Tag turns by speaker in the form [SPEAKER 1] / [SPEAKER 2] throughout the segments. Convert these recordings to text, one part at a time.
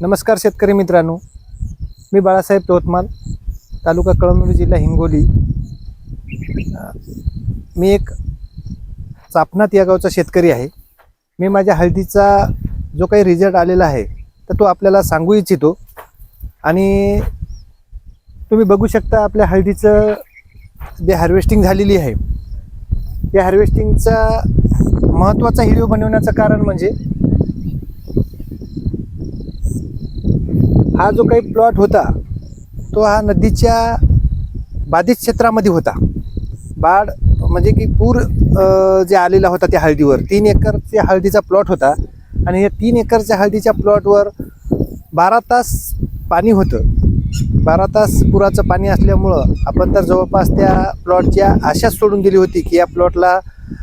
[SPEAKER 1] नमस्कार शेतकरी मित्रांनो. मी बाळासाहेब तोतमाल तालुका कळमनुरी जिल्हा हिंगोली. मी एक चापनात या गावचा शेतकरी आहे. मी माझ्या हळदीचा जो काही रिझल्ट आलेला आहे तर तो आपल्याला सांगू इच्छितो. आणि तुम्ही बघू शकता आपल्या हळदीचं जे हार्वेस्टिंग झालेली आहे. या हार्वेस्टिंगचा महत्त्वाचा व्हिडिओ बनवण्याचं कारण म्हणजे हा जो काही प्लॉट होता तो हा नदीच्या बाधित क्षेत्रामध्ये होता. बाढ म्हणजे की पूर जे आलेला होता त्या हळदीवर तीन एकरच्या हळदीचा प्लॉट होता आणि या तीन एकरच्या हळदीच्या प्लॉटवर बारा तास पाणी होतं. बारा तास पुराचं पाणी असल्यामुळं आपण तर जवळपास त्या प्लॉटच्या आशाच सोडून दिली होती की या प्लॉटला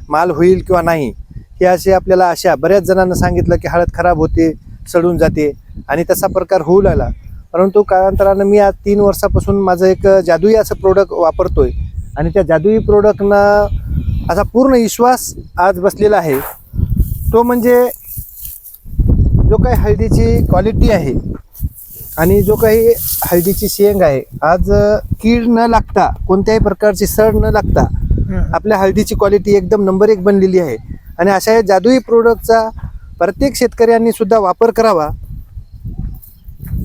[SPEAKER 1] माल होईल किंवा नाही हे असे आपल्याला आशा. बऱ्याच जणांना सांगितलं की हळद खराब होते सडून जाते. आणि तसा प्रकार होऊ लागला. परंतु कालांतरानं मी आज तीन वर्षापासून माझं एक जादुई असं प्रोडक्ट वापरतोय. आणि त्या जादुई प्रोडक्टनं असा पूर्ण विश्वास आज बसलेला आहे. तो म्हणजे जो काही हळदीची क्वालिटी आहे आणि जो काही हळदीची शेंग आहे आज कीड न लागता कोणत्याही प्रकारची सड न लागता आपल्या हळदीची क्वालिटी एकदम नंबर एक बनलेली आहे. आणि अशा या जादुई प्रोडक्टचा प्रत्येक शेतकऱ्यांनी सुद्धा वापर करावा.